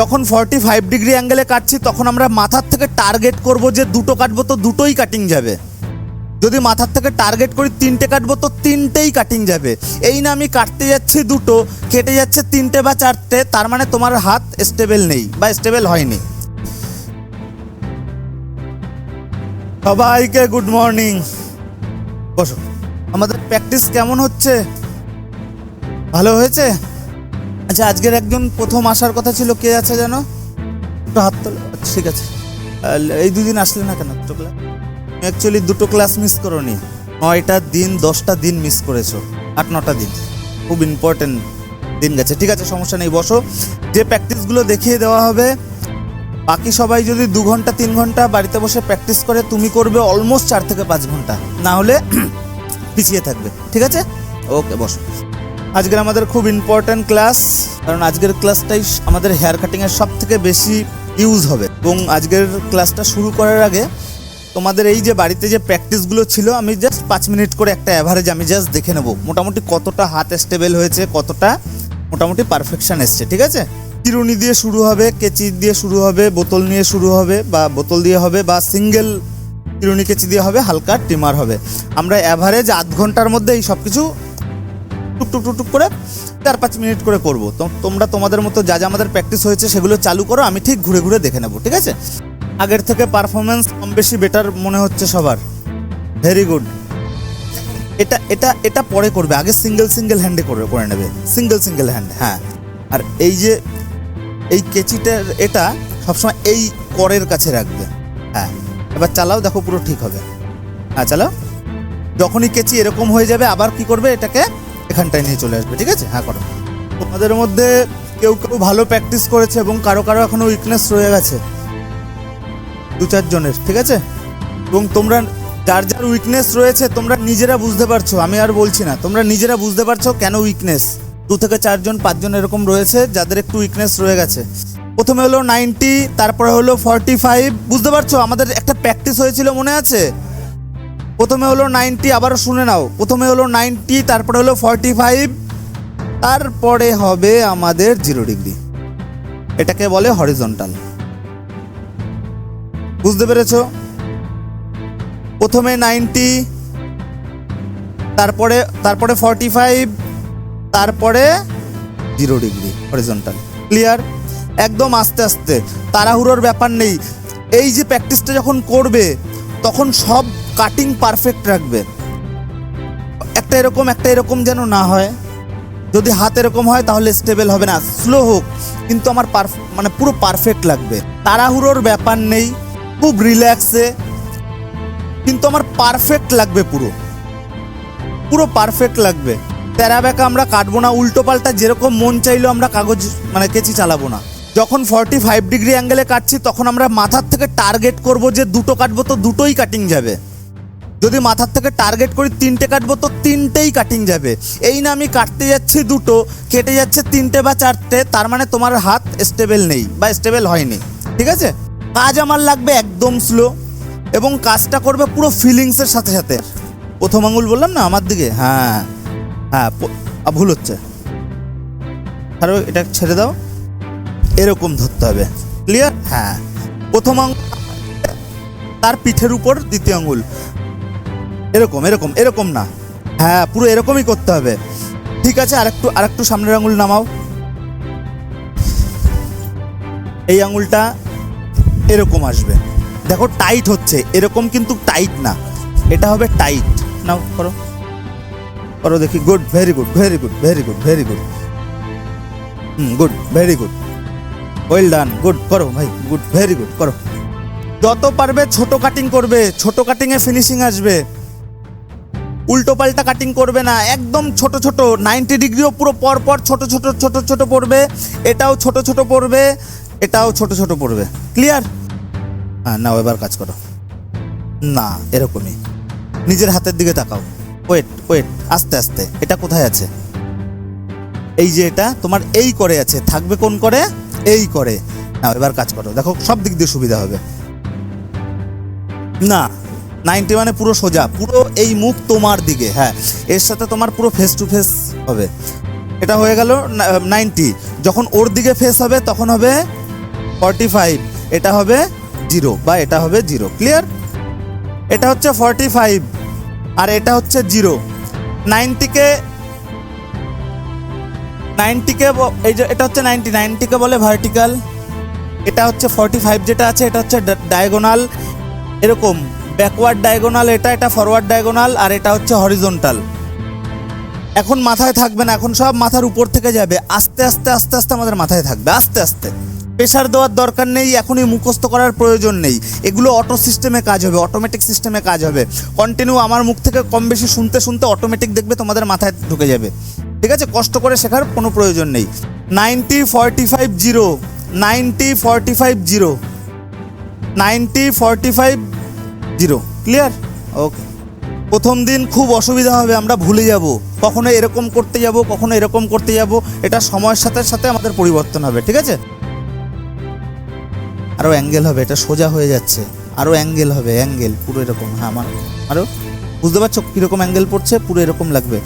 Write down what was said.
যখন forty five degree অ্যাঙ্গেলে কাটছি, তখন আমরা মাথার থেকে টার্গেট করব যে দুটো কাটবো তো দুটোই কাটিং যাবে। যদি মাথার থেকে টার্গেট করি, তিনটে কাটবো তো তিনটেই কাটিং যাবে। এই না আমি কাটতে যাচ্ছি দুটো, কেটে যাচ্ছে তিনটে বা চারটে, তার মানে তোমার হাত স্টেবেল নেই বা স্টেবেল হয়নি। সবাইকে গুড মর্নিং বসো। আমাদের প্র্যাকটিস কেমন হচ্ছে? ভালো হয়েছে? আচ্ছা আজকের একজন প্রথম আসার কথা ছিল, কে আছে জানো একটু হাত তোলো। ঠিক আছে। এই দুদিন আসলে না কেন? দুটো ক্লাস অ্যাকচুয়ালি দুটো ক্লাস মিস করোনি। নয়টা দিন, দশটা দিন মিস করেছ। আট, নটা দিন। খুব ইম্পর্টেন্ট দিন গেছে। ঠিক আছে, সমস্যা নেই, বসো। যে প্র্যাকটিসগুলো দেখিয়ে দেওয়া হবে, বাকি সবাই যদি দু ঘণ্টা, তিন ঘণ্টা বাড়িতে বসে প্র্যাকটিস করে, তুমি করবে অলমোস্ট চার থেকে পাঁচ ঘণ্টা। না হলে পিছিয়ে থাকবে। ঠিক আছে? ওকে বসো। আজকের আমাদের খুব ইম্পর্ট্যান্ট ক্লাস কারণ আজকের ক্লাসটাই আমাদের হেয়ার কাটিংয়ের সব থেকে বেশি ইউজ হবে। এবং আজকের ক্লাসটা শুরু করার আগে তোমাদের এই যে বাড়িতে যে প্র্যাকটিসগুলো ছিল, আমি জাস্ট পাঁচ মিনিট করে একটা অ্যাভারেজ আমি জাস্ট দেখে নেব। মোটামুটি কতটা হাত স্টেবল হয়েছে, কতটা মোটামুটি পারফেকশন এসছে, ঠিক আছে? চিরুনি দিয়ে শুরু হবে, কেচি দিয়ে শুরু হবে, বোতল নিয়ে শুরু হবে, বা বোতল দিয়ে হবে, বা সিঙ্গেল চিরুনি কেচি দিয়ে হবে, হালকা ট্রিমার হবে। আমরা অ্যাভারেজ আধ ঘণ্টার মধ্যে এই সব কিছু টুক টুক টুক টুক করে চার পাঁচ মিনিট করে করব। তো তোমরা তোমাদের মতো যা যা আমাদের প্র্যাকটিস হয়েছে সেগুলো চালু করো, আমি ঠিক ঘুরে ঘুরে দেখে নেব, ঠিক আছে? আগের থেকে পারফরমেন্স কম বেশি বেটার মনে হচ্ছে সবার। ভেরি গুড এটা এটা এটা পরে করবে, আগে সিঙ্গেল সিঙ্গেল হ্যান্ডে করে করে নেবে। সিঙ্গেল সিঙ্গেল হ্যান্ড হ্যাঁ। আর এই যে, এই কেচিটার এটা সবসময় এই করের কাছে রাখবে। হ্যাঁ। এবার চালাও, দেখো পুরো ঠিক হবে। হ্যাঁ চালাও। যখনই কেচি এরকম হয়ে যাবে, আবার কি করবে এটাকে এখানটায় নিয়ে চলে আসবে, ঠিক আছে? হ্যাঁ করো। তোমাদের মধ্যে কেউ কেউ ভালো প্র্যাকটিস করেছে এবং কারও কারও এখনও উইকনেস রয়ে গেছে। দু চারজনের ঠিক আছে? এবং তোমরা যার যার উইকনেস রয়েছে, তোমরা নিজেরা বুঝতে পারছ, আমি আর বলছি না, তোমরা নিজেরা বুঝতে পারছ কেন উইকনেস দু থেকে চারজন পাঁচজন এরকম রয়েছে, যাদের একটু উইকনেস রয়ে গেছে। প্রথমে হলো নাইনটি তারপরে হলো ফর্টি ফাইভ বুঝতে পারছ? আমাদের একটা প্র্যাকটিস হয়েছিল, মনে আছে? প্রথমে হলো নাইনটি, আবারও শুনে নাও। প্রথমে হলো নাইনটি, তারপরে হলো ফর্টি ফাইভ, তারপরে হবে আমাদের জিরো ডিগ্রি। এটাকে বলে হরিজন্টাল। বুঝতে পেরেছ? প্রথমে নাইনটি, তারপরে তারপরে ফর্টি ফাইভ, তারপরে জিরো ডিগ্রি, হরিজন্টাল। ক্লিয়ার? একদম আস্তে আস্তে। তাড়াহুড়োর ব্যাপার নেই। এই যে প্র্যাকটিসটা যখন করবে, তখন সব কাটিং পারফেক্ট রাখবে। একটা এরকম একটা এরকম যেন না হয়। যদি হাত এরকম হয়, তাহলে স্টেবল হবে না। স্লো হোক, কিন্তু আমার মানে পুরো পারফেক্ট লাগবে। তাড়াহুড়োর ব্যাপার নেই, খুব রিল্যাক্সে কিন্তু আমার পারফেক্ট লাগবে পুরো। পুরো পারফেক্ট লাগবে। তেরা বেঁকা আমরা কাটবো না, উল্টো পাল্টা যেরকম মন চাইলো আমরা কাগজ মানে কেচি চালাবো না। যখন ফর্টি ফাইভ ডিগ্রি অ্যাঙ্গেলে কাটছি, তখন আমরা মাথার থেকে টার্গেট করব যে দুটো কাটবো তো দুটোই কাটিং যাবে। যদি মাথার থেকে টার্গেট করি, তিনটে কাটবো, তো তিনটেই কাটিং যাবে। এই না আমি কাটতে যাচ্ছি দুটো, কেটে যাচ্ছে তিনটে বা চারটে, তার মানে তোমার হাত স্টেবেল নেই বা স্টেবেল হয়নি। ঠিক আছে? কাজ আমার লাগবে একদম স্লো এবং কাজটা করবে পুরো ফিলিংসের সাথে সাথে। প্রথম আঙুল বললাম না, আমার দিকে? হ্যাঁ। হ্যাঁ ভুল হচ্ছে। আরও এটা ছেড়ে দাও। এরকম ধরতে হবে। ক্লিয়ার হ্যাঁ। প্রথম আঙুল, তার পিঠের উপর দ্বিতীয় আঙুল। এরকম এরকম এরকম না। হ্যাঁ পুরো এরকমই করতে হবে। ঠিক আছে, আরেকটু আরেকটু সামনের আঙুল নামাও। এই আঙুলটা এরকম আসবে। দেখো টাইট হচ্ছে। এরকম কিন্তু টাইট না। এটা হবে টাইট নাও, করো। করো দেখি। Good very good very good very good very good hmm good very good well done good করো ভাই গুড ভেরি গুড করো। যত পারবে ছোট কাটিং করবে। ছোট কাটিংয়ে ফিনিশিং আসবে। উল্টো পাল্টা কাটিং করবে না, একদম ছোট ছোট নাইনটি ডিগ্রিও পুরো পর পর ছোট ছোট ছোট ছোট পড়বে, এটাও ছোট ছোট পড়বে, এটাও ছোট ছোট পড়বে। ক্লিয়ার হ্যাঁ নাও এবার কাজ করো। না, এরকমই। নিজের হাতের দিকে তাকাও। ওয়েট ওয়েট আস্তে আস্তে। এটা কোথায় আছে? এই যে এটা, তোমার এই করে আছে। থাকবে কোন করে? এই করে। নাও, এবার কাজ করো। দেখো, সব দিক দিয়ে সুবিধা হবে। না নাইনটি মানে পুরো সোজা, পুরো এই মুখ তোমার দিকে হ্যাঁ। এর সাথে তোমার পুরো ফেস টু ফেস হবে। এটা হয়ে গেল নাইনটি। যখন ওর দিকে ফেস হবে, তখন হবে ফর্টি ফাইভ এটা হবে জিরো বা এটা হবে জিরো ক্লিয়ার এটা হচ্ছে ফর্টি ফাইভ আর এটা হচ্ছে জিরো নাইনটিকে নাইনটিকে এই যে, এটা হচ্ছে নাইনটি। নাইনটিকে বলে ভার্টিক্যাল এটা হচ্ছে ফর্টি ফাইভ যেটা আছে, এটা হচ্ছে ডায়াগোনাল এরকম। ব্যাকওয়ার্ড ডায়াগোনাল এটা এটা ফরওয়ার্ড ডায়াগোনাল আর এটা হচ্ছে হরিজন্টাল এখন মাথায় থাকবে না, এখন সব মাথার উপর থেকে যাবে। আস্তে আস্তে আস্তে আস্তে আমাদের মাথায় থাকবে, আস্তে আস্তে। প্রেশার দেওয়ার দরকার নেই, এখনই মুখস্থ করার প্রয়োজন নেই। এগুলো অটো সিস্টেমে কাজ হবে অটোমেটিক সিস্টেমে কাজ হবে। কন্টিনিউ আমার মুখ থেকে কম বেশি শুনতে শুনতে অটোমেটিক দেখবে তোমাদের মাথায় ঢুকে যাবে। ঠিক আছে? কষ্ট করে শেখার কোনো প্রয়োজন নেই। Ninety forty five zero ninety forty five zero ninety forty five zero. Clear okay প্রথম দিন খুব অসুবিধা হবে, আমরা ভুলে যাব। কখনো এরকম করতে যাব, কখনো এরকম করতে যাব। এটা সময়ের সাথে সাথে আমাদের পরিবর্তন হবে, ঠিক আছে? আরও অ্যাঙ্গেল হবে, এটা সোজা হয়ে যাচ্ছে। আরও অ্যাঙ্গেল হবে অ্যাঙ্গেল পুরো এরকম। হ্যাঁ আমার আরও বুঝতে পারছ কীরকম অ্যাঙ্গেল পড়ছে? পুরো এরকম লাগবে।